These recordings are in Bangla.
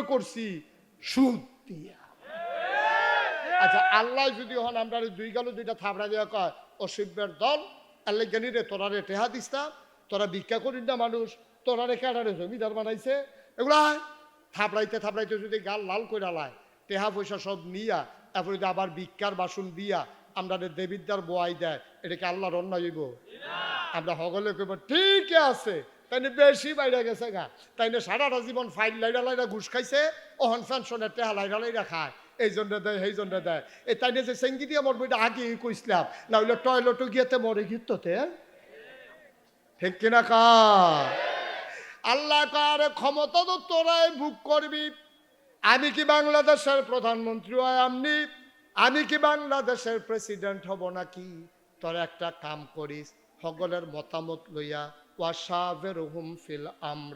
কীভাবে করছি, সুদ দিয়া। আচ্ছা আল্লাহ যদি হন, আমরা দুই গেল দুইটা থাবড়া দেওয়া কয় অসভ্যের দল, আল্লাহ জানি রে, তোরা রে টেহা দিস্তা তোরা ভিক্ষা করিস না মানুষ, তোরা রে কেডারে জমিদার বানাইছে? এগুলা থাপড়াইতে থাপড়াইতে যদি গাল লাল করে লায়, টেহা পয়সা সব নিয়া এরপরে যদি আবার ভিক্ষার বাসন দিয়া, আমরা দেবিদ্যার বোয়াই দেয় এটাকে আল্লাহর অন্যায় হইব? আমরা হগলে কইব ঠিক আছে তাইলে বেশি বাইরে গেছে গা। তাইলে সারাটা জীবন ফাইল লাইরা লাইরা ঘুষ খাইছে ওহন পেনশনের টেহা লাইরা লাইরা খায়। এই জন্য দেয়, সেই জন্য দেয়। এই তাইলে যে সেঙ্গি দিয়ে মরবো, এটা আগে কইসলাম না হইলে টয়লেটও গিয়েতে মরে গিয়ে ঠিক কিনা কা আল্লাহ কার ক্ষমতা তো তোরাই ভোগ করবি। আমি কি বাংলাদেশের প্রধানমন্ত্রী হয় আমনি? আমি কি বাংলাদেশের প্রেসিডেন্ট হব নাকি? তোর একটা কাম করিস, সকলের মতামত লইয়া ওয়াসাবের হুম ফিল আমর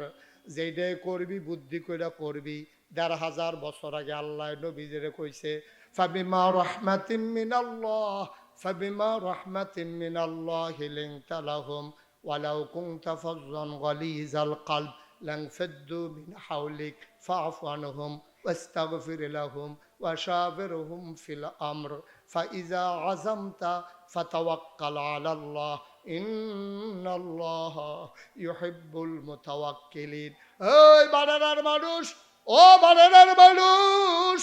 যেইডে করবি বুদ্ধি কইরা করবি দেড় হাজার বছর আগে আল্লাহ নবীজেরে কইছে ফাবিমা রহমাতিম মিনাল্লাহ ফাবিমা রহমাতিম মিনাল্লাহ লিংতা লাহুম ولو كنت فظا غليظ القلب لانفضوا من حولك فاعف عنهم واستغفر لهم وشاورهم في الامر فاذا عزمت فتوكل على الله মানুষ, ও বানানার মানুষ,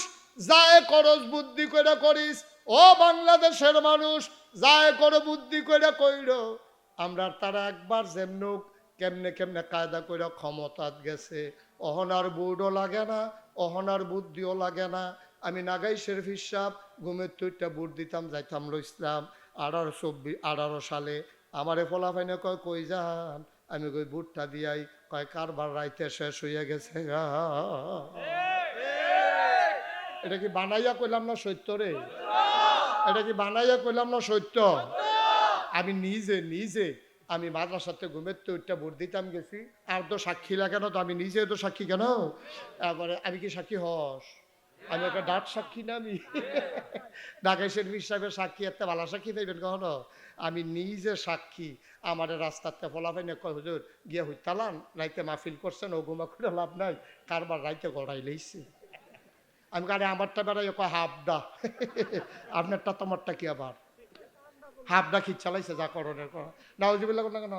যায় করস বুদ্ধি করে করিস, ও বাংলাদেশের মানুষ, যায় করো বুদ্ধি করে কইর। আমরা তারা একবার যেমন কেমনে কেমনে কায়দা করে ক্ষমতাত গেছে। অহনার বুডও লাগে না, অহনার বুদ্ধিও লাগে না। আমি নাগাই শেরফ হিসাব, ঘুমের তুইটা বুট দিতাম, যাইতাম ইসলাম। আঠারো চব্বিশ আঠারো সালে আমারে ফলাফাইনে কয়, কই যান? আমি কই বুটটা দিয়াই। কয়, কারবার রাইতে শেষ হইয়া গেছে। এটা কি বানাইয়া কইলাম না সত্য রে? এটা কি বানাইয়া কইলাম না সত্য? আমি নিজে নিজে আমি মাদ্রাসাতে ঘুমের তো ওইটা ভোট দিতাম গেছি। আর তো সাক্ষী লাগে না তো আমি নিজে তো সাক্ষী কেন? তারপরে, আমি কি সাক্ষী হস? আমি একটা ডাট সাক্ষী না আমি ঢাকাই শরীফ সাহেবের সাক্ষী একটা ভালো সাক্ষী পাইবেন কখনো? আমি নিজে সাক্ষী আমার রাস্তাতে ফলাফাই না কয় হুজুর গিয়ে হইতালান রাইতে মাহফিল করছেন ও ঘুমা করে লাভ নাই কারবার রাইতে গড়াই লইছে। আমি কারে আমারটা বেড়াই কয় হাফডা আপনারটা তোমারটা কি আবার? হাফডা খিচ চালাইছে যা করণের কর। নাউজিবিল্লা কোন না কেন?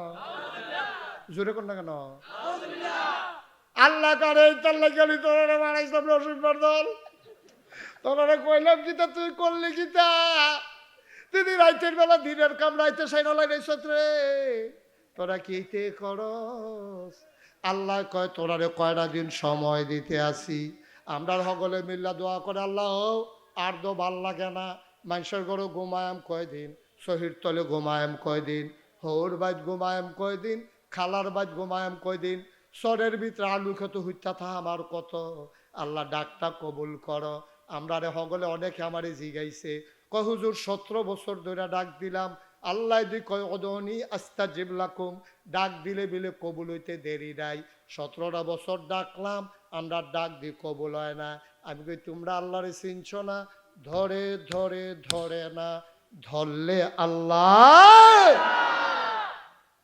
জোরে কোন না কেন? আল্লাহ করে তাল্লা গেলি তোরা বানাইছিলাম রসুন দল তোরা কইলাম কিতা তুই করলি কিতা দিদি রাইতের বেলা দিনের কাম, রাইতে সাইনলাই রেছত রে তোরা কিতে করস? আল্লাহ কয়, তোরারে কয়টা দিন সময় দিতে আসি। আমরা সকলে মিল্লা দোয়া করে, আল্লাহ, আর দো ভালো লাগে না। মানুষের ঘরে ঘুমায়াম কয়দিন শহীদ তলে ঘুমায়াম কয়দিন, হৌর বাজ ঘুমায়াম কয়দিন, খালার বাজ ঘুমায়াম কয়দিন, সরের ভিতরে আলু খেতে হইতা থা আমার কত। আল্লাহ ডাকটা কবুল করো আমরা রে হগলে অনেকে আমারে জিগাইছে। কয় হুজুর সতেরো বছর ধরে ডাক দিলাম। আল্লাহ দি কয় অদনি আস্তা জিবলাকুম ডাক দিলে বিলে কবুল হইতে দেরি নাই। সতেরোটা বছর ডাকলাম আমরা ডাক দি কবুল হয় না। আমি কই তোমরা আল্লাহরে চিনছ না? ধরে ধরে ধরে না। ধরলে আল্লাহ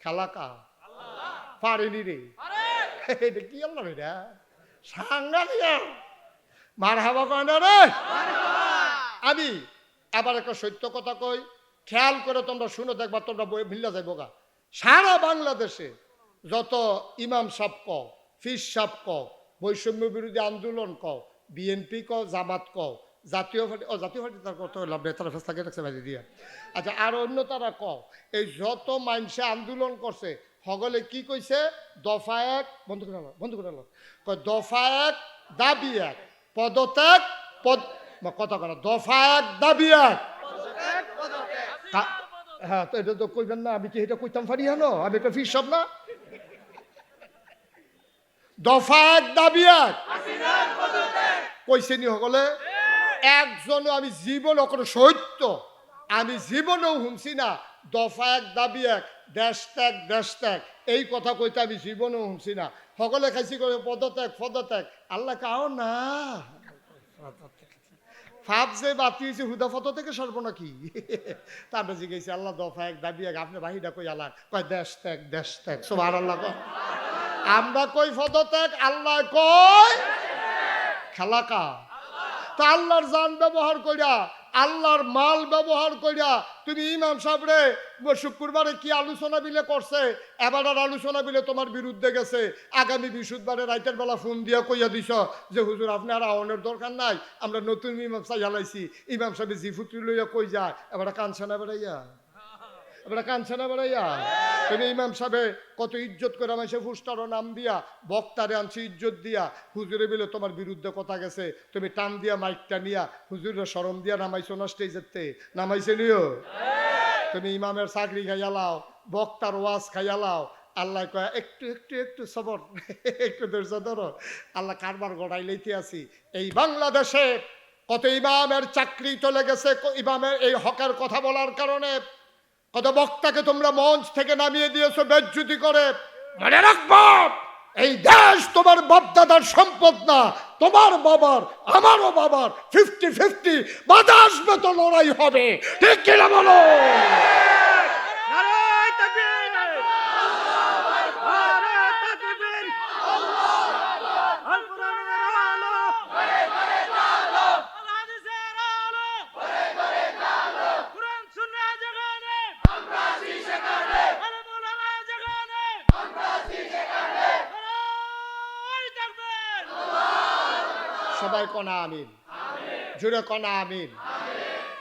খেলাকা পারেনি রে। এটা কি আল্লাহ এটা সাংঘাতিক মার হাবা কয় রে? আমি আবার একটা সত্য কথা কই, খেয়াল করে তোমরা শুনে দেখবা তোমরা বই ভিল্লা যাইব গা। সারা বাংলাদেশে যত ইমাম সাপ ক ফিস সাপ ক বৈষম্য বিরোধী আন্দোলন ক বিএনপি ক জামাত ক জাতীয় পার্টি, ও জাতীয় পার্টি তার কত লাভ নেই তারা ফেসলাকে রাখছে বাইরে দিয়া। আচ্ছা আর অন্য তারা ক এই যত মানুষে আন্দোলন করছে সকলে কি কইছে? দফা এক, বন্ধ করে বন্ধ করে কয়, দফা এক, দাবি এক পদত্যাগ, পদ কথা করা দফা এক দাবি এক হ্যাঁ তো এটা তো কইবেন না, আমি কি এটা কইতাম পারি হ্যাঁ আমি একটা ফিস সব না? দফা এক দাবি এক কইছে নি সকলে? একজনও আমি জীবন অকর সত্য, আমি জীবনেও শুনছি না দফা এক দাবি এক দেশ ত্যাগ দেশ ত্যাগ। এই কথা কইতে আমি জীবনেও শুনছি না। সকলে খাইছি করে পদত্যাগ পদত্যাগ আল্লাহ কাও না। ফাপ যে বাতি হয়েছে হুদা ফটো থেকে সর্ব নাকি? তারপরে জিজ্ঞেস, আল্লাহ দফা এক, দাবি এক, আপনি বাহিরা কই আল্লাহ কয়, দেশ ত্যাগ দেশ ত্যাগ। সব আর আল্লাহ কয়। আমরা কই পদত্যাগ আল্লাহ কয় খেলাকা তা আল্লাহর জান ব্যবহার কইরা আল্লাহর মাল ব্যবহার করিয়া তুমি ইমাম সাহেবরে শুক্রবারে কি আলোচনা বিলে করছে? এবার আর আলোচনা বিলে তোমার বিরুদ্ধে গেছে। আগামী বৃহস্পতিবারে রাইতের বেলা ফোন দিয়া কইয়া দিছ যে, হুজুর, আপনার আওয়ানের দরকার নাই, আমরা নতুন ইমাম সাহেব জ্বালাইছি ইমাম সাহেব জিফুত্রি লইয়া কই যায়? এবার কানছে না বেড়াইয়া। এবার কানছে না বেড়াইয়া তুমি ইমাম সাহেবে কত ইজ্জত করে আমার সে ফুস্টারও নাম দিয়া, বক্তারে আনছি ইজ্জত দিয়া, হুজুরে বিলে তোমার বিরুদ্ধে কথা গেছে, তুমি টান দিয়া মাইকটা নিয়া, হুজুরের সরম দিয়া নামাইছো না স্টেজেতে নামাইছে নিও? তুমি ইমামের চাকরি খাইয়া লাও, বক্তার ওয়াজ খাইয়া লাও, আল্লাহ কয়া, একটু একটু একটু সবর, একটু ধৈর্য ধরো। আল্লাহ কারবার গড়াই লইতে আছি। এই বাংলাদেশে কত ইমামের চাকরি চলে গেছে ইমামের এই হকের কথা বলার কারণে কত বক্তাকে তোমরা মঞ্চ থেকে নামিয়ে দিয়েছ বেজ্জুতি করে? মনে রাখব। এই দেশ তোমার বাপদাদার সম্পদ না তোমার বাবার আমারও বাবার। ফিফটি ফিফটি বাধা আসবে তো লড়াই হবে। ঠিক কিনা বলো নারায় তাকবীর নারায় তাকবীর আল কোরআনের আলো আল হাদিসের আলো কোরআন সুন্নাহ জাগানে আমরা আছি সেখানে আলমুল আমা জাগানে আমরা আছি সেখানে নারায় তাকবীর কনা আমিন। জুড়ে কনা আমিন।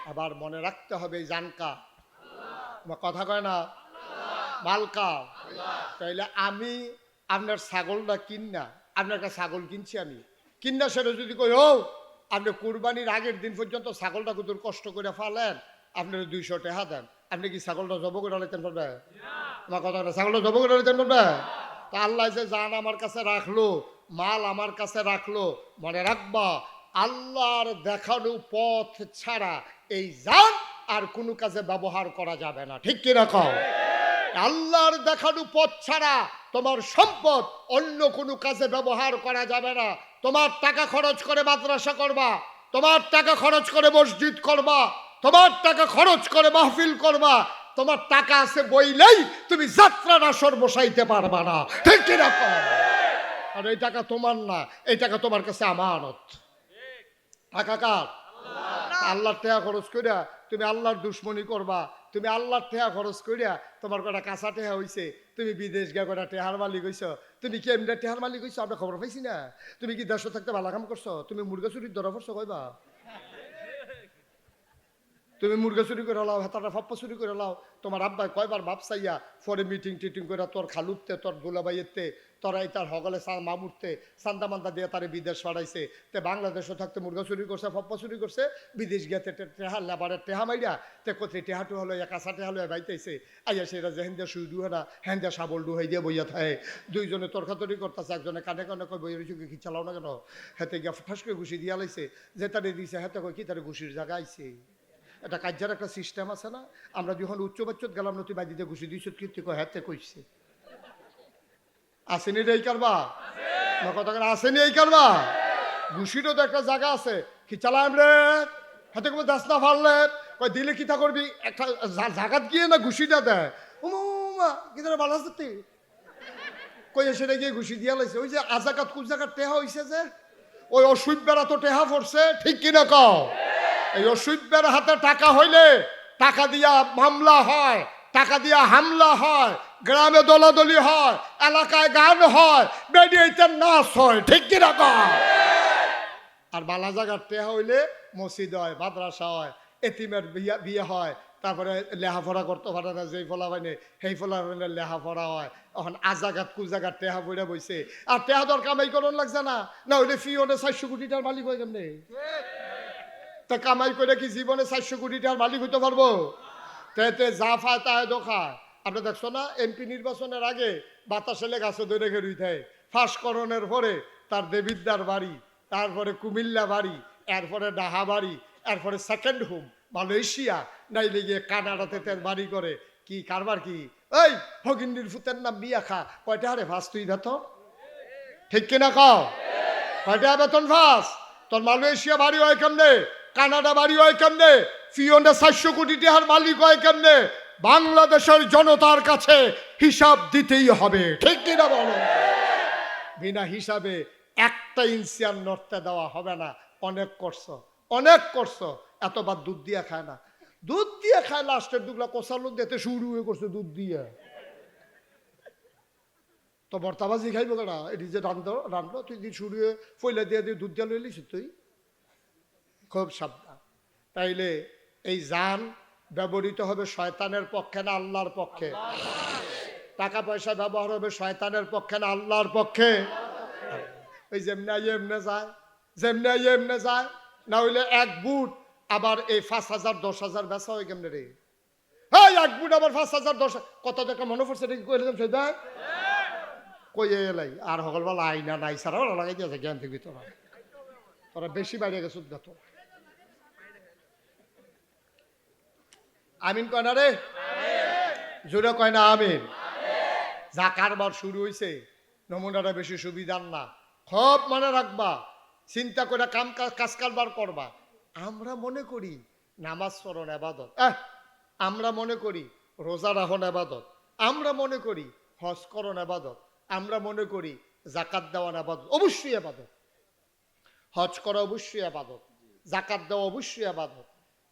আবার মনে রাখতে হবে জানকা। আমার কথা কয় না? মালকা। তাইলে আমি আপনার ছাগলটা কিন না আপনার কাছে ছাগল কিনছি আমি। কিনা সেটা যদি কই, ও, আপনি কুরবানির আগের দিন পর্যন্ত ছাগলটা কত কষ্ট করে ফালেন, আপনার দুইশো টাকা দেন। আপনি কি ছাগলটা জব করে নিতেন পারবে আমার কথা ছাগলটা জব করে নিতেন পারবে তা আল্লাহ যে জান আমার কাছে রাখল মাল আমার কাছে রাখল, মনে রাখবা, আল্লাহর দেখানো পথ ছাড়া এই জান আর কোনো কাজে ব্যবহার করা যাবে না। ঠিক কি রাখাও আল্লাহর দেখানো পথ ছাড়া তোমার সম্পদ অন্য কোনো কাজে ব্যবহার করা যাবে না। তোমার টাকা খরচ করে মাদ্রাসা করবা, তোমার টাকা খরচ করে মসজিদ করবা, তোমার টাকা খরচ করে মাহফিল করবা, তোমার টাকা আছে বইলেই তুমি যাত্রা আসর বসাইতে পারবা না। ঠিক কি রকম আর এই টাকা তোমার না এই টাকা তোমার কাছে আমানত। টাকা কার? আল্লাহর টেয়া খরচ করিয়া তুমি আল্লাহর দুশ্মনী করবা তুমি আল্লাহর টেহা খরচ করিয়া তোমার কটা কাঁচা টেহা হইছে তুমি বিদেশ গিয়া কটা টেহার মালিক হইছ তুমি কি এমনি টেহার মালিক হইছ আমরা খবর পাইছি না। তুমি কি দেশ থাকতে ভালো কাম করছ? তুমি মুরগা চুরির ধরা পড়ছো কইবা? তুমি মুরগা চুরি করে লাও, হেতাটা ফাপ্পা চুরি করে লাও। তোমার আব্বাই কয়বার বাপ চাইয়া পরে মিটিং টিটিং করে তোর খালুতে তোর দুলাবাইয়েতে তোরা এই তার হগলে সা মামুরতে সান্দা মান্দা দিয়ে তারে বিদেশ পাঠাইছে। তে বাংলাদেশও থাকতে মুরগা চুরি করছে, ফাপ্পা চুরি করছে, বিদেশ গিয়াতে টেহা, লেবারের টেহা মাইরা তে কোথায় টেহাটু হলো কাঁচা টেহা লয়ে বাইতেছে। আইয়া সেটা যে হেন্দা শুই ডুহে না হেন্দা সাবল ডুহাই দিয়ে বইয়া থাকে দুইজনে তর্কাতরি করতেছে, একজনে কানে কানে কয়, বইয়ের চুকে কি চালাও না কেন? হেতে গিয়া ঠাস করে ঘুষি দিয়া লাইছে। যে তারে দিছে, হেতে কয়, কি তারে ঘুষির জায়গা আইছে? এটা কার্যার একটা সিস্টেম আছে না? আমরা যখন উচ্চ বাচ্চত গেলাম নতুন বাদিতে ঘুষি দিয়েছ কীর্তি কয় হাতে কইছে। আসেনি এই কারবা না, কথা আসেনি এই কারবা ঘুষিরও তো একটা জায়গা আছে। কি চালাম রে? হাতে কোনো দাস না ফারলে কয়, দিলে কি তা করবি? একটা জাগাত গিয়ে না ঘুষিটা দেয়। উমা কি তারা ভালো আছে তুই কই সেটা গিয়ে ঘুষি দিয়া লাইছে। ওই যে আজাকাত জায়গার টেহা হইছে যে, ওই অসুখ বেড়া তো টেহা পড়ছে, ঠিক কিনা কও? এই অসুখের হাতে টাকা হইলে টাকা দিয়া মামলা হয়, টাকা দিয়া হামলা হয়, গ্রামে দলাদলি হয়, এলাকায় গান হয় বেরিয়েতে নাচ হয়, ঠিক কি রকম আর বালা জায়গার টেহা হইলে মসজিদ হয়, মাদ্রাসা হয়, এতিমের বিয়া, বিয়ে হয়, তারপরে লেহাপড়া করতে পারে না, যেই ফলা মানে সেই ফলা মানে লেহাপড়া হয়। এখন আজাগাত কুজাগাত টেহা পড়ে বইছে। আর টেহা দর কামাই করন লাগছে না। না হইলে ফি ওনে চারশো কোটিটার মালিক হয় কেমনে? তা কামাই করে কি জীবনে চারশো কোটি টাকার মালিক হইতে পারব? তেতে যা ফায় তাই দোখায় আপনি দেখছ না, এমপি নির্বাচনের আগে বাতাসে গাছে ধরে ঘেরুই থাকে ফাঁসকরণের পরে তার দেবিদ্যার বাড়ি, তারপরে কুমিল্লা বাড়ি, এরপরে ডাহা বাড়ি, এরপরে সেকেন্ড হোম মালয়েশিয়া, নাইলে গিয়ে কানাডাতে তার বাড়ি করে। কি কারবার কি? এই হগিন্দির ফুতের নাম বিয়া খা। কয়টা হারে ফাঁস তুই বেতন? ঠিক কিনা কয়টা বেতন ফাঁস তোর মালয়েশিয়া বাড়ি হয় কেমনে? কানাডা বাড়ি হয় কেমনে? ফিওনে চারশো কোটি টাকার মালিক হয় কেমনে? বাংলাদেশের জনতার কাছে হিসাব দিতেই হবে। ঠিক কিনা বলো? বিনা হিসাবে একটা ইঞ্চি আর নড়তে দেওয়া হবে না। অনেক করছ অনেক করছ। এতবার দুধ দিয়ে খায় না। দুধ দিয়ে খায় লাস্টের দুগুলা কষালো দিতে শুরু হয়ে করছে দুধ দিয়ে। তো বর্তাবাজি খাইব কেনা এটি যে রান্ধ রান্ধ, তুই শুরু হয়ে ফইলা দিয়ে দিয়ে দুধ দিয়ে লইলিস তুই খুব সাবধান। তাইলে এই যান ব্যবহৃত হবে শয়তানের পক্ষে না আল্লাহর পক্ষে। টাকা পয়সা ব্যবহার হবে শয়তানের পক্ষে না আল্লাহর পক্ষে। ওই যেমনি এমনে যায়, যেমনি এমনে যায়, না হইলে এক বুট আবার এই পাঁচ হাজার, দশ হাজার বেচা হয় কেমনে রে? হ্যাঁ এক বুট আবার পাঁচ হাজার, দশ কত টাকা মনে পড়ছে এটা কি কইলে সেই দেয় কই এলাই, আর সকল বলা আইনা নাই, সারা লাগাই দিয়েছে জ্ঞান থেকে তোরা তোরা বেশি বাইরে গেছো না আমিন কয় না রে? জোরে কয় না আমিন? যা কারবার শুরু হয়েছে নমুনাটা বেশি সুবিধার না। খুব মনে রাখবা চিন্তা করে কাম কাজ কারবার করবা। আমরা মনে করি নামাজ পড়ন আবাদত। আমরা মনে করি রোজা রাখন আবাদত। আমরা মনে করি হজ করন আবাদত। আমরা মনে করি জাকাত দেওয়ান আবাদত। অবশ্যই আবাদত। হজ করা অবশ্যই আবাদত। জাকাত দেওয়া অবশ্যই আবাদত।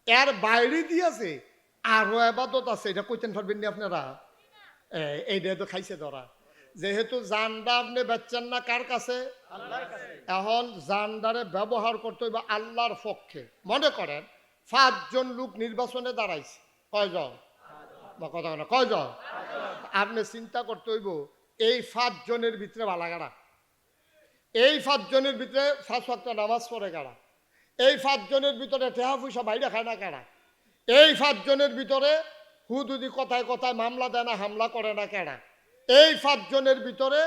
এর বাইরে দিয়েছে আরও আবাদত আছে। এটা কইতেন পারবেন নি আপনারা এইটা তো খাইছে ধরা যেহেতু জানডা আপনি বেচছেন না কার কাছে? এখন জানডারে ব্যবহার করতে হইবে আল্লাহর পক্ষে। মনে করেন পাঁচজন লোক নির্বাচনে দাঁড়াইছে। কয়জন? বা কথা না, কয়জন? আপনি চিন্তা করতে হইব, এই পাঁচজনের ভিতরে বালাগাড়া এই পাঁচজনের ভিতরে ওয়াক্ত নামাজ পড়ে কারা? এই পাঁচজনের ভিতরে টেহা পয়সা বাইরে খায় না কারা? এই পাঁচজনের ভিতরে হুদুদি কথায় কথায় মামলা দেয় না, হামলা করে না কেডা? এই পাঁচজনের ভিতরে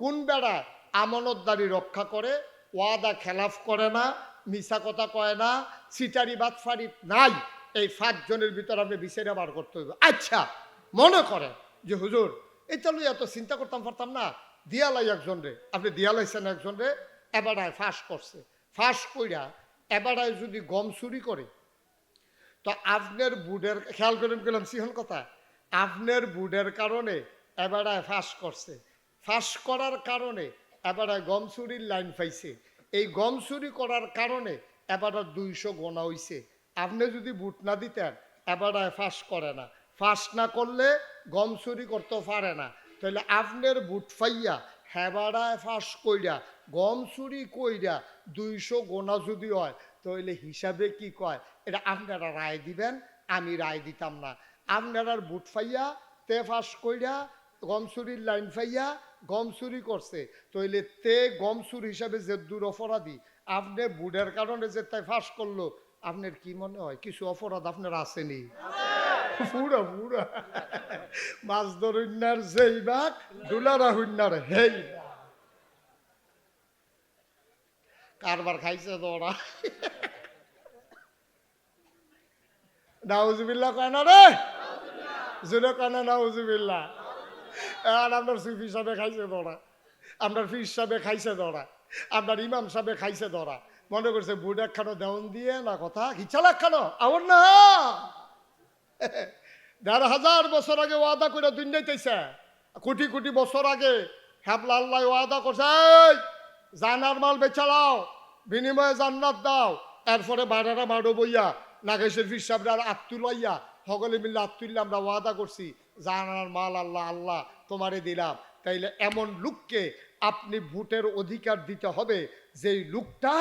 কোন বেড়া আমানতদারি রক্ষা করে, ওয়াদা খেলাফ করে না মিশা কথা কয় না, সিটারি বাতফারি নাই, এই পাঁচজনের ভিতরে আপনি বিচারে বার করতে হবে আচ্ছা মনে করেন যে হুজুর, এটা লই এত চিন্তা করতাম পারতাম না, দিয়ালাই একজন রে, আপনি দিয়ালাইছেন একজন রে এবারায় ফাঁস করছে। ফাঁস কইরা এবারায় যদি গম চুরি করে তো আপনার বুডের খেয়াল করেন গেলাম সিহন কথা। আপনার বুডের কারণে এবারে ফাঁস করছে। ফাঁস করার কারণে এবারে গম চুরির লাইন পাইছে। এই গম চুরি করার কারণে এবারে দুইশো গোনা হইছে। আপনি যদি বুট না দিতেন এবারে ফাঁস করে না। ফাঁস না করলে গম চুরি করতে পারে না। তাহলে আপনার বুট ফাইয়া হেবাড়ায় ফাঁস কইরা, গম চুরি কইরা দুইশো গোনা যদি হয় তাহলে হিসাবে কি কয়? এটা আপনারা রায় দিবেন, আমি রায় দিতাম না। আপনারা বুট ফাইয়া, তে ফাঁস কইরা গম চুরির লাইন ফাইয়া গম চুরি করছে। তাইলে তে গম চুর হিসাবে যে দূর অপরাধী, আপনি বুডের কারণে যে তাই ফাঁস করল, আপনার কি মনে হয়? কিছু অপরাধ আপনার আসেনি? পুরা পুরা মাছ ধরুন্নার যেই বাঘ ডুলারা হুন্নার হেই বাঘ। কারবার খাইছে তো ওরা নাউজুবিল্লাহ কয় না রে? জুলে কয় না নাউজুবিল্লাহ? আর আপনার সুফি সাহেবে খাইছে ধরা আপনার ফির সাহেবে খাইছে ধরা আপনার ইমাম সাহেবে খাইছে ধরা মনে করছে বুট একখানো দেওয়ান দিয়ে না কথা? ইচ্ছা লাগখানো আমার না। দেড় হাজার বছর আগে ওয়াদা করে দুনিয়াইতেছে কোটি কোটি বছর আগে হ্যাবলা আল্লাহ ওয়াদা করছে "এই, জানার মাল বেচালাও বিনিময়ে জান্নাত দাও। এরপরে বাড়ারা মারো বইয়া নাগেশের ফির সাহেবরা আত্মুলাইয়া সকলে মিলে আত্মুল্লাহ আমরা ওয়াদা করছি জানার মাল আল্লাহ আল্লাহ তোমারে দিলাম। তাইলে এমন লোককে আপনি ভোটের অধিকার দিতে হবে, যেই লোকটা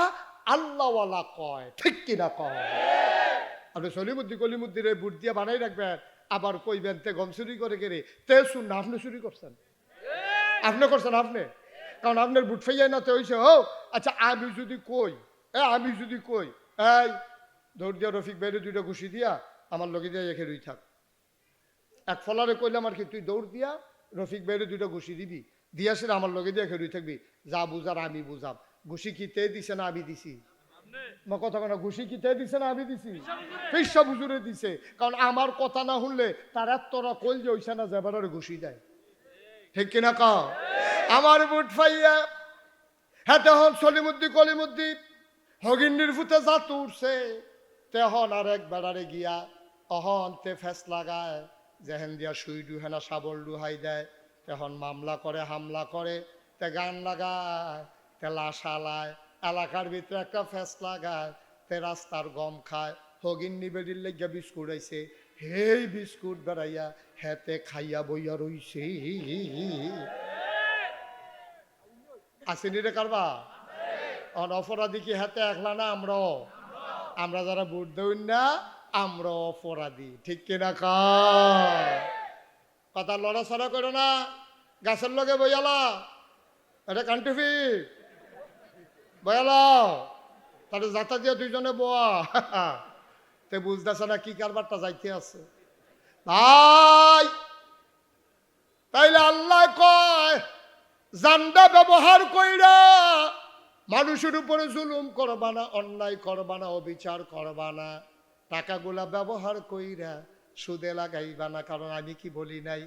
আল্লাহওয়ালা কয়। ঠিক কিনা কয় আপনি সলিমুদ্দি কলিমুদ্দির বুট দিয়ে বানাই রাখবেন, আবার কইবেন তে গম চুরি করে কেড়ে তে শুন আপনি চুরি করছেন। আপনি করছেন আপনি? কারণ আপনার বুট ফাইয়াই না তো হয়েছে ও আচ্ছা আমি যদি কই এ আমি যদি কই এই দৌড় দিয়া রফিক বাইরে দুইটা ঘুষি দিয়া আমার লগে দিয়ে এখে রুই থাক। এক ফলারে কইলাম আর কি তুই দৌড় দিয়া রফিক বাইরে দুইটা ঘুষি দিবি দিয়া সেটা আমার লগে দিয়ে রুই থাকবি। যা বুঝার আমি বুঝাম। ঘুষি কি তে দিছে না আমি দিছি? কথা কেন ঘুষি কি তে দিছে না আমি দিছি? ফিসা বুজুরে। দিছে। কারণ আমার কথা না শুনলে তার এতটা কল যে ওইসা না যাবার ঘুষি দেয়। ঠিক কিনা কা আমার বুট ফাইয়া হ্যাঁ তখন সলিমুদ্দি কলিমুদ্দি হগিন্নির ফুতে জাত উঠছে তেহন আর এক বেড়ারে গিয়া, অহন তে ফেস লাগায়, যেহেন দিয়া সুই ডুহে না সাবল ডুহাই দেয় তেহন মামলা করে, হামলা করে, তে গান লাগায়, তে লাশালায় এলাকার ভিতরে একটা ফেস লাগায়, তে রাস্তার গম খায় হগিন নিবেদির লেগে বিস্কুট আইছে, হেই বিস্কুট বেড়াইয়া হেতে খাইয়া বইয়া রইছে। আসেনি রে কারবা অপরাধী কি হাতে একলা না আমরাও? আমরা যারা ভোট দেই না আমরা অপরাধী। ঠিক কিনা কথা লড়াছড়া করো না। গাছের লগে বইয়ালা এটা কান্টুফি বয়ালা তাহলে যাতা দিয়ে দুইজনে বোয়া। তে বুঝতেছে না কি কারবারটা যাইতে আছে। ভাই! তাইলে আল্লাহ কয় জান্ডা ব্যবহার কইরা মানুষের উপরে জুলুম করবা না, অন্যায় করবা না, অবিচার করবা না। টাকাগুলা ব্যবহার কইরা সুদে লাগাইবা না, কারণ আমি কি বলি নাই?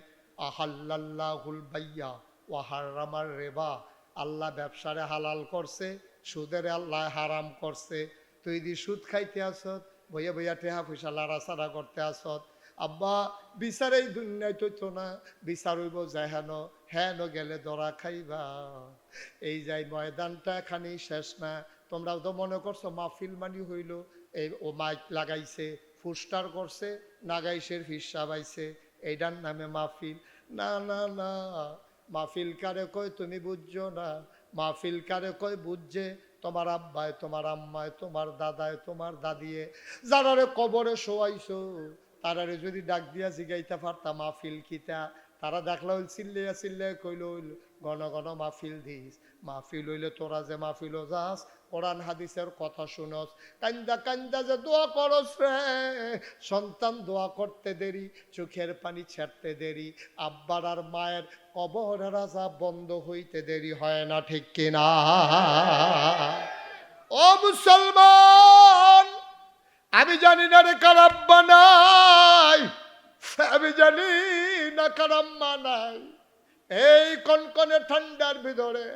আহাল্লাহুল বাইয়া রেবা। আল্লাহ ব্যবসারে হালাল করছে, সুদের আল্লাহ হারাম করছে। তুই দি সুদ খাইতে আসত, বইয়া বইয়া টেহা পয়সা লাড়াচাড়া করতে আসত। আব্বা, বিচার এই দুনিয়ায় তো না, বিচার হইব হেন হেন গেলে দরা খাইবা। এই যাই ময়দানটা এখানেই শেষ না। তোমরাও তো মনে করছ মাহফিল মানি হইল। এই ও মাইক লাগাইছে, ফুস্টার করছে, নাগাইশের ফিসা পাইছে। এইটার নামে মাহফিল। না না না, মাহফিল কারে কয় তুমি বুঝছ না। মাহফিল কারে কয় বুঝছে তোমার আব্বায়, তোমার আম্মায়, তোমার দাদায়, তোমার দাদিয়ে। যারারে কবরে শোয়াইছো, তারারে যদি ডাক দিয়া জিগাইতে পারতাম মাহফিল কিতা। তারা দেখলা হইল চিল্লিয়া চিল্লিয়া কইল হইল ঘন ঘন মাহফিল দিস, মাহফিল হইলে তোরা যে মাহফিল যাস, কোরআন হাদিসের কথা শুনস। কান্দা কান্দা যে দোয়া করস রে। সন্তান দোয়া করতে দেরি, চোখের পানি ছাড়তে দেরি, আব্বার আর মায়ের কবর রাজা বন্ধ হইতে দেরি হয় না, ঠিক কিনা ও মুসলমান, আমি জানি না রে কার আব্বা নাই। আমি জানি না কারাম্মা নাই এই কনকনে ঠান্ডার ভিতরে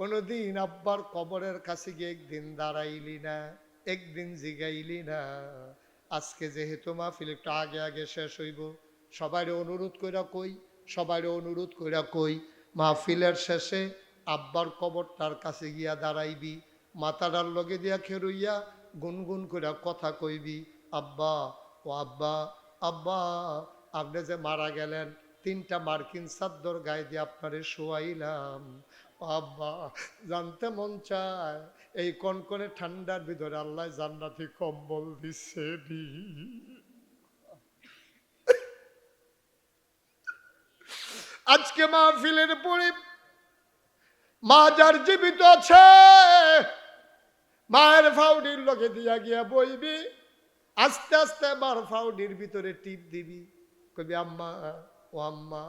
কোনোদিন আব্বার কবরের কাছে গিয়ে একদিন দাঁড়াইলি না, একদিন জিগাইলি না। আজকে যেহেতু মাহফিল একটু আগে আগে শেষ হইব সবাই অনুরোধ কইরা কই সবাই অনুরোধ কইরা কই, মাহফিলের শেষে আব্বার কবরটার কাছে গিয়া দাঁড়াইবি, মাথাটার লগে দিয়া খেরুইয়া গুনগুন করে কথা কইবি, আব্বা, ও আব্বা আব্বা আপনি যে মারা গেলেন, তিনটা মার্কিন চাদ্দর গায়ে দিয়ে আপনারে শোয়াইলাম। ও আব্বা, জানতে মন চায়, এই কনকনে ঠান্ডার ভিতরে আল্লাহ জান্নাতি কম্বল দিচ্ছে আজকে মাহফিলের পরে মা যার জীবিত আছে, মায়ের ফাউডির লোকে দিয়া গিয়া বইবি, আস্তে আস্তে মার ফাউডির ভিতরে টিপ দিবি। কবি আম্মা ও আম্মা,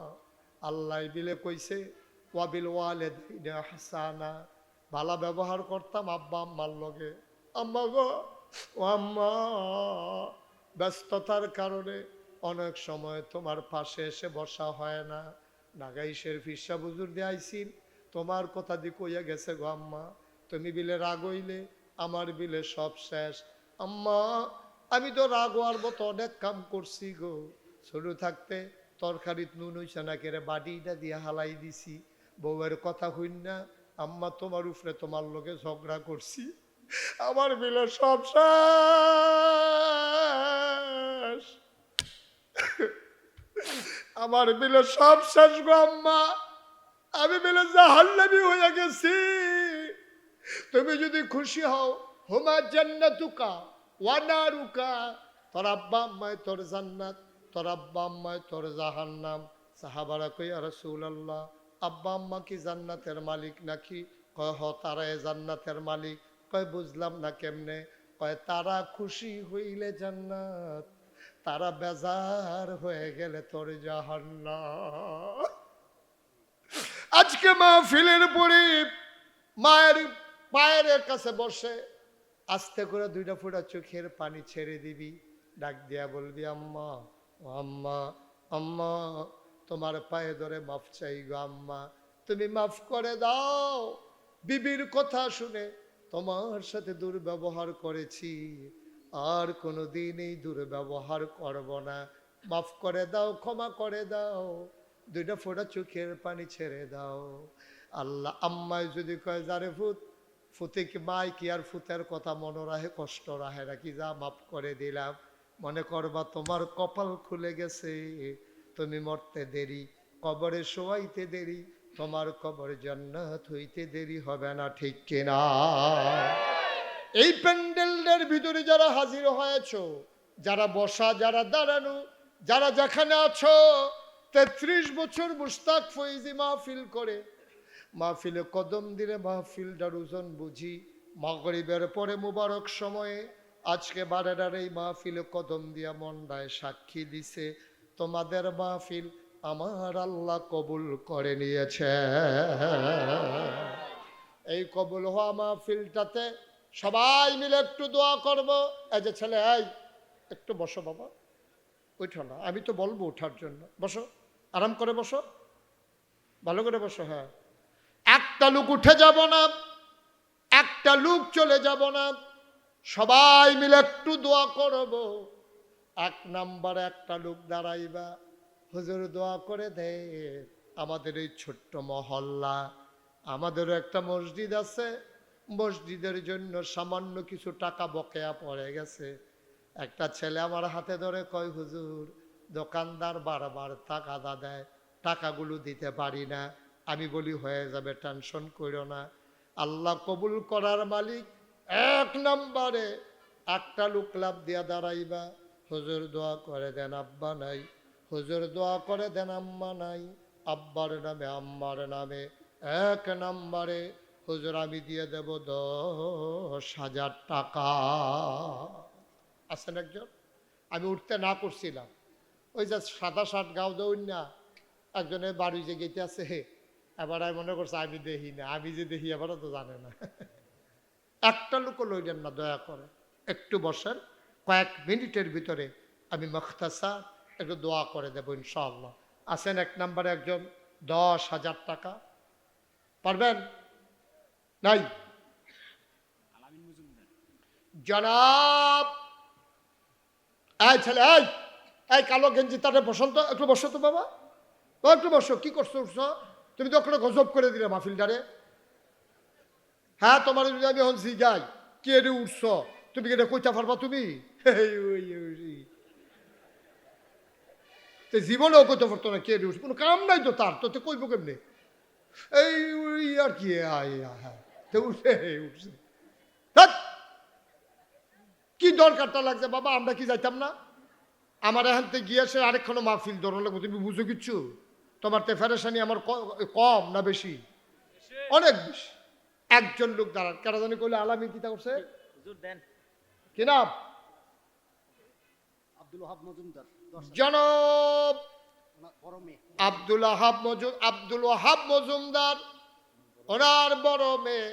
আল্লাহ দিলে কইছে, ওয়াবিল ওয়ালে হাসানা ভালা ব্যবহার করতাম আব্বা আম্মার লগে। আম্মা গো, ও আম্মা, ব্যস্ততার কারণে অনেক সময় তোমার পাশে এসে বসা হয় না। নাগাইশের ফিসা বুজুর দিয়ে আইসিন তোমার কথা দি কইয়া গেছে গো আম্মা, তুমি বিলে রাগ হইলে আমার বিলে সব শেষ। আম্মা, আমি তো রাগ হওয়ার মতো অনেক কাম করছি গো। ছোট থাকতে তরকারিত নুন হইছে না কেরে, বাটিটা দিয়ে হালাই দিছি। বউয়ের কথা হইন না, আম্মা, তোমার উপরে তোমার লোকে ঝগড়া করছি। আমার বিলে সব আমার বিলে সব শেষ গো আম্মা। আমি বিলে জাহান্নামি হয়ে গেছি। তুমি যদি খুশি হও, হুমা জান্নাতুকা ওয়ানারুকা তোর আব্বা আম্মায় তোর জান্নাত। তোর আব্বা আম্মায় তোর জাহান্নাম। সাহাবারা কই আর আল্লাহ আব্বা আম্মা কি জান্নাতের মালিক নাকি? কয়, হ তারা এ জান্নাতের মালিক। কয়, বুঝলাম না কেমনে? কয়, তারা খুশি হইলে জান্নাত, তারা বেজার হয়ে গেলে তোর জাহান্নাম। আজকে মাহফিলের পরে মায়ের পায়ের কাছে বসে আস্তে করে দুইটা ফুটা চোখের পানি ছেড়ে দিবি। ডাক দিয়া বলবি, আম্মা ও আম্মা আম্মা, তোমার পায়ে ধরে মাফ চাই গো আম্মা। তুমি মাফ করে দাও। বিবির কথা শুনে তোমার সাথে দুর্ব্যবহার করেছি। আর কোনোদিন এই দুর্ব্যবহার করব না। মাফ করে দাও, ক্ষমা করে দাও। দুইটা ফোঁটা চোখের পানি ছেড়ে দাও। আল্লাহ আম্মায় যদি কয়, যারে ফুত ফুতে কি মাই কি আর ফুতের কথা মনে রাহে, কষ্ট রাহে, নাকি যা মাফ করে দিলাম। মনে করবা তোমার কপাল খুলে গেছে। তুমি মরতে দেরি, কবরে শোয়াইতে দেরি, তোমার কবর জান্নাত হইতে দেরি হবে না, ঠিক কিনা? এই প্যান্ডেলের ভিতরে যারা হাজির হয়েছো, যারা বসা, যারা দাঁড়ানো, যারা যেখানে আছো, তেত্রিশ বছর মুস্তাক ফৈজি মাহফিল করে, মাহফিলে কদম দিলে মাহফিলটার ওজন বুঝি, মাগরিবের পরে মুবারক সময়ে আজকে বারেডার এই মাহফিলে কদম দিয়া মন্ডায় সাক্ষী দিছে, তোমাদের মাহফিল আমার আল্লাহ কবুল করে নিয়েছে। এই কবুল হওয়া মাহফিলটাতে সবাই মিলে একটু দোয়া করব। এই যে ছেলে, এই, একটু বসো বাবা। উঠো না, আমি তো বলব ওঠার জন্য। বসো, আরাম করে বসো। ভালো করে বসো হ্যাঁ। একটা লোক উঠে যাব না, একটা লোক চলে যাব না। সবাই মিলে একটু দোয়া করব। এক নাম্বার একটা লোক দাঁড়াইবা, হুজুর দোয়া করে দে, আমাদের এই ছোট্ট মহল্লা, আমাদেরও একটা মসজিদ আছে, মসজিদের জন্য সামান্য কিছু টাকা বকেয়া পড়ে গেছে। একটা ছেলে আমার হাতে ধরে কয়, হুজুর, দোকানদার বারবার টাকা দা দেয়, টাকাগুলো দিতে পারি না। আমি বলি, হয়ে যাবে, টেনশন করো না। আল্লাহ কবুল করার মালিক এক নম্বরে একটা লোক লাভ দিয়া দাঁড়াইবা, হুজুর দোয়া করে দেন আব্বা নাই, হুজুর দোয়া করে দেন আম্মা নাই, আব্বার নামে, আম্মার নামে। এক নম্বরে, হুজুর আমি দিয়ে দেব দশ হাজার টাকা। আছেন একজন? আমি উঠতে না করছিলাম। ওই যে সাদা শার্ট গাও দৌড় না, একজনের বাড়ি যে গেতে আছে, এবার আমি মনে করছে আমি দেখি না, আমি যে দেখি এবারও তো জানে না। একটা লোকও লইলেন না দয়া করে। একটু বসেন কয়েক মিনিটের ভিতরে আমি মখতাসা একটু দোয়া করে দেবো ইনশাআল্লাহ। আছেন এক নম্বরে একজন দশ হাজার টাকা। পারবেন? নাই? জনাব! এই ছেলে এই এই কালো গেঞ্জি তারে বসন্ত একটু বসো তো বাবা। ও একটু বসো কি করছ তুমি তো ওখানে গজব করে দিলে মাহফিলটারে। হ্যাঁ তোমার যদি আমি এখন যাই কে রে উঠছ? তুমি কি এটা কইতে পারবা তুমি? জীবনেও কইতে পারতো না কে রে উঠছে কোনো কাম নাই তো তার তো কইব কেমনে? এই আর কি হ্যাঁ। তো উঠছে কি দরকারটা লাগছে বাবা আমরা কি যাইতাম না? আমার এখান থেকে গিয়ে সে আরেকখানো মাহফিল ধরো লাগবে তুমি বুঝো কিচ্ছু? তোমার তে ফেরেশানি আমার কম না বেশি? অনেক বেশি। একজন লোক দাঁড়ান। কেন জানি কইলে আলামী কিতা করছে? হুজুর কি নাম? আব্দুল ওহাব মজুমদার দশ জনব আব্দুল আহাব মজুম আব্দুল ওহাব মজুমদার ওনার বড় মেয়ে।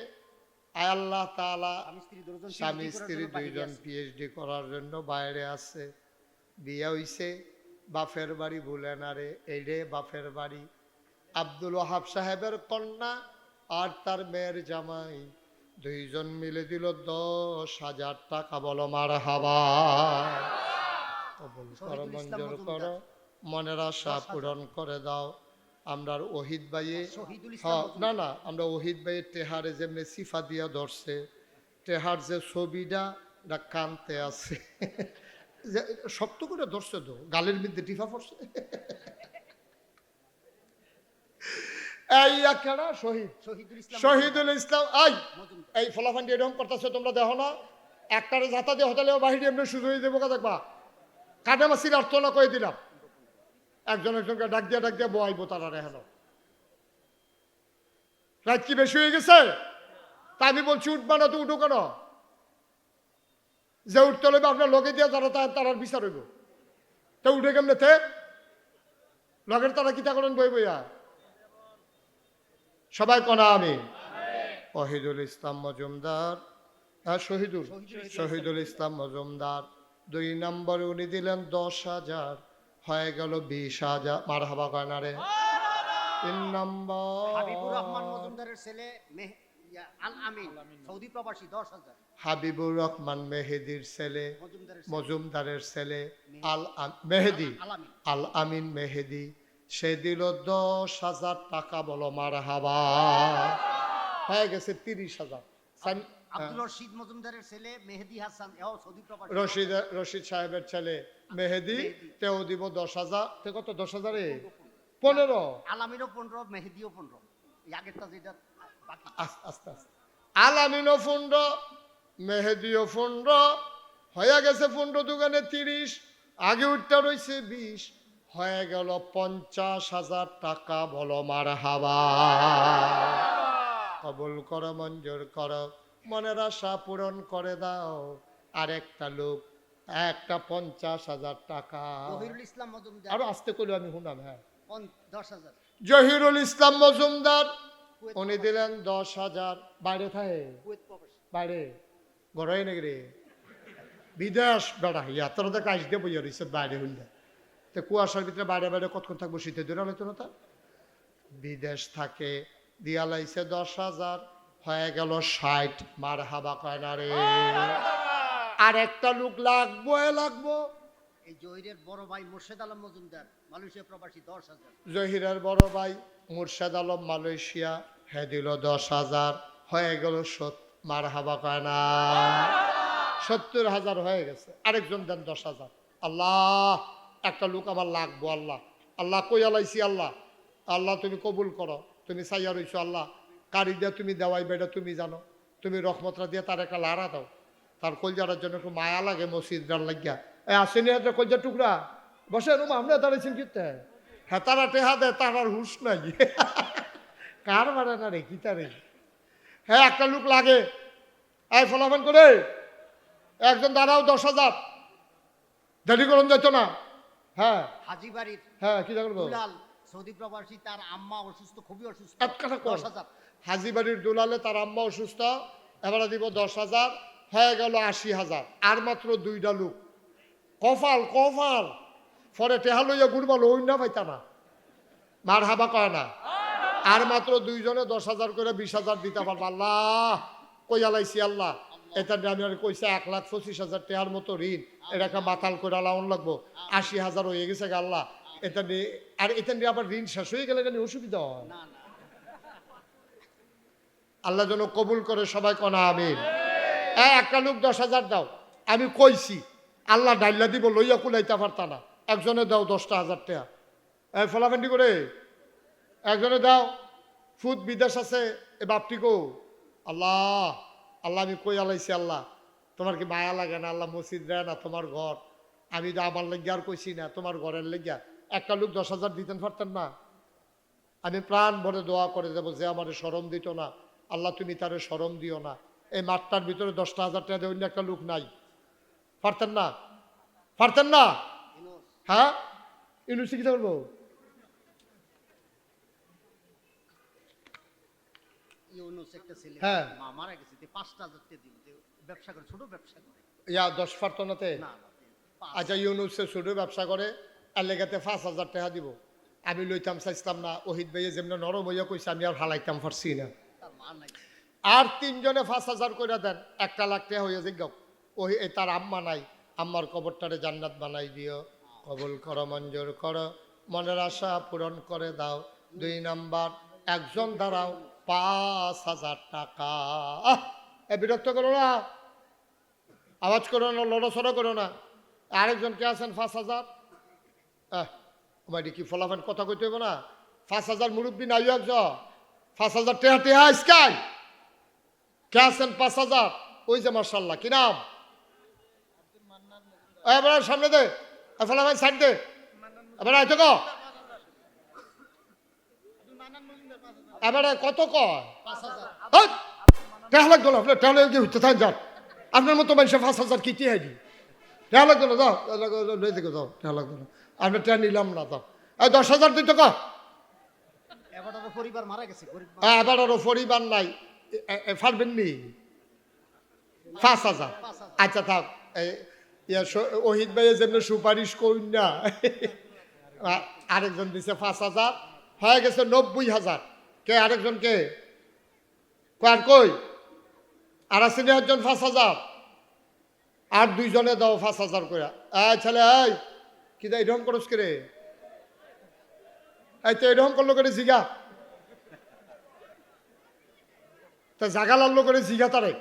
আল্লাহ তাআলা স্বামী স্ত্রী স্বামী স্ত্রী দুইজন পিএইচডি করার জন্য বাইরে আছে বিয়ে হইছে। বাপের বাড়ি ভুলে না রে। এই রে বাপের বাড়ি। আব্দুল ওহাব সাহেবের কন্যা। আর তার মেয়ের জামাই দুইজন মিলে দিল দশ হাজার টাকা। বলো মার হাবা। কবুল করো মঞ্জুর। করো। মনের আশা পূরণ করে দাও। আমরা ওহিদ ভাইয়ে হ্যাঁ না না আমরা ওহিদ ভাইয়ের টেহারে যেমনি সিফা দিয়া ধরছে টেহার যে ছবিটা এটা কানতে আছে। যে শক্ত করে ধরছে তো গালের মধ্যে টিফা পড়ছে। এই একেরা শহীদ। শহীদুল ইসলাম আই! এই ফলাফান্ডি এরকম করতেছে তোমরা দেখো না। একটারে যাতা দিয়ে হোটেলে বাহিরে এমনি সুযোগ দেবো কা দেখবা? কাটে মাসির অর্থ না দিলাম? একজন একজনকে ডাক দিয়ে ডাক দিয়ে বয়াইবো তারা রেহান রাত কি বেশি হয়ে গেছে? তা আমি বলছি উঠবা না তো উঠো কেন? যে উঠতে হলে আপনার লগে দিয়ে তার তারার বিচার হইব। তা উঠে কেমনে তে? লগের তারা কিতা করেন বই বইয়া? সবাই কনা আমি ওহিদুল ইসলাম মজুমদার। হ্যাঁ শহীদুল। শহীদুল ইসলাম মজুমদার। দুই নম্বরে উনি দিলেন দশ হাজার। হয়ে গেল বিশ হাজার। মার হাবা কয়না রে? তিন নম্বর। হাবিবুর রহমান মজুমদারের ছেলে আল আমিন। সৌদি প্রবাসী দশ হাবিবুর রহমান মেহেদির ছেলে মজুমদারের ছেলে। আল মেহেদি। আল আমিন মেহেদি। সে দিল দশ হাজার টাকা বলো মার হাবা হয়ে গেছে তিরিশ হাজার। আব্দুল রশিদ মজুমদারের ছেলে মেহেদি হাসান রশিদ রশিদ সাহেবের ছেলে মেহেদি তেও দিব দশ হাজার। তে কত দশ হাজারে? পনেরো আলামিনও পনেরো মেহেদিও পনেরো। আগেরটা যেটা আস্তে আস্তে। আলামিনও ফুন্ড মেহেদিও ফুন্ড হয়ে গেছে ফুন্ড দোকানে তিরিশ আগে উঠতে রয়েছে বিশ। হয়ে গেল পঞ্চাশ হাজার টাকা বলো মার হাবা। কবুল করো মঞ্জুর করো মনের আশা পূরণ করে দাও। আর একটা লোক একটা পঞ্চাশ হাজার টাকা। ইসলাম আরও আসতে করলে আমি শুনলাম হ্যাঁ। দশ হাজার। জহিরুল ইসলাম মজুমদার উনি দিলেন দশ হাজার। বাইরে থাকে? বাইরে? গড়াই নাকি রে? বিদেশ বেড়া ইয়া তোর তো কাজ দিয়ে বইয়া রয়েছে বাইরে হইলে। তো কুয়াশার ভিতরে বাইরে বাইরে কতক্ষণ থাকব শীতে দূরে হইতো না তা? বিদেশ থাকে দিয়া লাইছে দশ হাজার হয়ে গেল ষাট। মার হাবা কয় না রে। আর একটা লোক লাগবো লাগবো। এই জহিরের বড় ভাই মুর্শেদ আলম মজুমদার মালয়েশিয়া প্রবাসী দশ হাজার। জহিরের বড় ভাই মুর্শেদ আলম মালয়েশিয়া হে দিল দশ হাজার হয়ে গেল সত মার হাবা কয় না। সত্তর হাজার হয়ে গেছে। আরেকজন দেন দশ হাজার। আল্লাহ! একটা লোক আমার লাগবো আল্লাহ। আল্লাহ কই আলাইছি আল্লাহ? আল্লাহ তুমি কবুল করো, তুমি চাইয়া রইছো আল্লাহ। কারি দিয়া তুমি দেওয়াই বেটা তুমি জানো। তুমি রহমতরা দিয়ে তার একটা লাড়া দাও। তার কলজাটার জন্য একটু মায়া লাগে মসজিদ ডান লাগিয়া। এ, আসেনি একটা কলজা টুকরা? বসে রুম আপনি দাঁড়িয়েছেন কিতে হ্যাঁ তারা টেহা দেয়, তার হুশ নাই। কার মারে না রে, কি তারে? হ্যাঁ একটা লোক লাগে। এই, ফলাফল করে। একজন দাঁড়াও, দশ হাজার। দেরি করুন যেত না। হ্যাঁ। হাজি বাড়ির হ্যাঁ কি করব দুলাল সৌদি প্রবাসী তার আম্মা অসুস্থ খুবই অসুস্থ। এক কথা। দশ হাজার। হাজিবাড়ির দুলালে তার আম্মা অসুস্থ এবারে দিব দশ হাজার হয়ে গেল আশি হাজার আর মাত্র দুইটা লোক। কফাল কফাল ফরে টেহা লইয়া ঘুরবাল ওই না পাইতা না। মার হাবা কয় না। আর মাত্র দুইজনে দশ হাজার করে বিশ হাজার দিতে পারব। আল্লাহ কইয়া লাইছি আল্লাহ। এটা আমি আর কইছে এক লাখ পঁচিশ হাজার টেহার মতো ঋণ। এটাকে মাতাল করে লাউন লাগবো। আশি হাজার হয়ে গেছে গা আল্লাহ। এটা নিয়ে আর এটা নিয়ে আবার ঋণ শেষ হয়ে গেলে এটা নিয়ে অসুবিধা হয়। না না। আল্লাহ যেন কবুল করে সবাই কনা আমিন। একটা লোক দশ হাজার দাও। আমি কইছি আল্লাহ ডাইল্লা দিব লইয়া কুলাইতে পারতা না। একজনে দাও দশটা হাজার টাকা। এই ফলাফেন্ডি করে। একজনে দাও। ফুদ বিদেশ আছে এ বাপটি গো আল্লাহ। আল্লাহ আমি কই আলাইছি আল্লাহ? তোমার কি মায়া লাগে না? আল্লাহ মসজিদ দেয় না তোমার ঘর। আমি তো আমার লেগিয়া আর কইছি না তোমার ঘরের লেগিয়া একটা লোক দশ হাজার দিতেন পারতেন না। আমি প্রাণ ভরে দোয়া করে দেবো যে আমার সরম দিত না। আল্লাহ তুমি তারে সরম দিও না। এই মাঠটার ভিতরে দশটা হাজার টাকা দিয়ে অন্য একটা লোক নাই। পারতেন না? পারতেন না? হ্যাঁ? ইউনিভার্সিটি কি ইউনুস একটা ছেলে হ্যাঁ। মা মারা গেছে তে পাঁচটা হাজার টাকা দিল ব্যবসা করে ছোট ব্যবসা করে। ইয়া দশ পারতনাতে? না না তে পাঁচ। আচ্ছা ইউনুসে ছোটো ব্যবসা করে এলাকাতে পাঁচ হাজার টাকা দিব। আমি লইতাম চাইছিলাম না ওহিদ ভাইয়ে যেমন নরম হইয়া কইছে আমি আর হালাইতাম পারছি না। আর তিনজনে পাঁচ হাজার করে দেন একটা লাখ টাকা ওই তার আম্মা নাই আম্মার কবরটারে জান্নাত বানাই দিও। কবল করো মঞ্জুর করো মনের আশা পূরণ করে দাও। দুই নাম্বার একজন দাঁড়াও পাঁচ হাজার টাকা। বিরক্ত করো না। আওয়াজ করো না, লড়াচড়া করো না। আরেকজন কে আছেন পাঁচ হাজার? কি ফলাফল কথা কইতে হইব না। পাঁচ হাজার মুরব্বী নাই একজন পাঁচ হাজার টেহা টেহা স্কাই কে আছেন পাঁচ হাজার? ওই যে মার্শাল্লাহ কি নাম? সামনে দে। ফলা ভাই সাইড দে। এবার আইতো ক। এবারে কত কয়? লাগতো না আপনার টেহা লেগে হইতে থাকেন যান আপনার মতো মানুষের পাঁচ হাজার কি টিহাই দি টেহা লাগতো না যাও লই থেকে যাও টেহা লাগতো না আপনার টেহা নিলাম না যাও। এই দশ হাজার দিতে ক এবারও পরিবার মারা গেছে মানুষ। পরিবার নাই। এ- এ- এ পারবেন নি? পাঁচ হাজার। আচ্ছা থাক। ওহিদ যেমনি সুপারিশ করুন না আরেকজন দিছে পাঁচ হাজার। হয়ে গেছে নব্বই হাজার। কে আরেকজন কে? আর কই? আর আছে নি একজন পাঁচ হাজার। আর দুইজনে দাও পাঁচ হাজার করে আয় ছেলে আয় কি দা এরকম করস কে রে? এই তো এরকম করল করে জিগা? তা জাগা লাগল করে জিগা তারে?